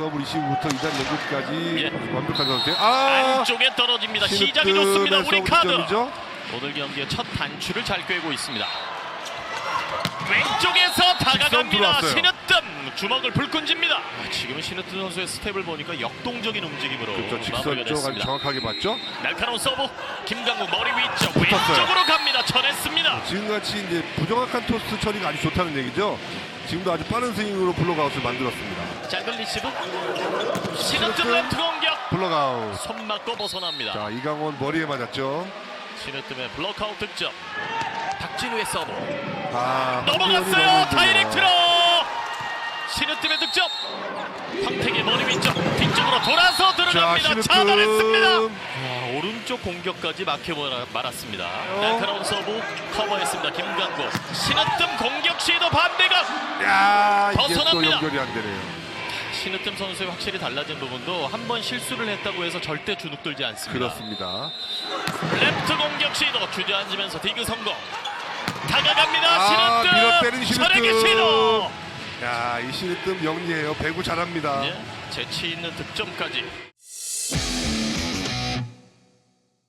서브 리시브부터 이단 연결까지 예. 완벽한 선수. 아, 안쪽에 떨어집니다. 시작이 좋습니다. 우리 카드. 득점이죠? 오늘 경기의 첫 단추를 잘 꿰고 있습니다. 왼쪽에서 다가갑니다. 신으뜸 주먹을 불끈집니다. 아, 지금은 신으뜸 선수의 스텝을 보니까 역동적인 움직임으로 그렇죠. 직선 마무리가 쪽 아주 됐습니다. 정확하게 맞죠? 날카로운 서브 김강국 머리 위쪽 붙었어요. 왼쪽으로 갑니다. 쳐냈습니다. 지금같이 이제 부정확한 토스 처리가 아주 좋다는 얘기죠. 지금도 아주 빠른 스윙으로 블록아웃을 만들었습니다. 작은 리시브 신으뜸 신으뜸. 렌트 공격 블록아웃. 손 맞고 벗어납니다. 자, 이강원 머리에 맞았죠. 신으뜸의 블록아웃 득점. 박진우의 서브 아, 넘어갔어요. 다이렉트로 신으뜸의 득점. 황택의 머리 위쪽 뒤쪽으로 돌아서 자, 들어갑니다. 차단했습니다. 와, 오른쪽 공격까지 막혀 말았습니다. 어. 날카로운 서브 커버했습니다. 김강국 신으뜸 공격 시도 반대각. 야, 이게 또 벗어납니다. 연결이 안 되네요. 신으뜸 선수의 확실히 달라진 부분도 한 번 실수를 했다고 해서 절대 주눅 들지 않습니다. 그렇습니다. 레프트 공격 시도 주저앉으면서 디그 성공. 다가갑니다. 아, 밀어 때린 신으뜸 신으뜸. 철학의 시도. 야, 이 신으뜸 영리해요. 배구 잘합니다. 예, 재치 있는 득점까지.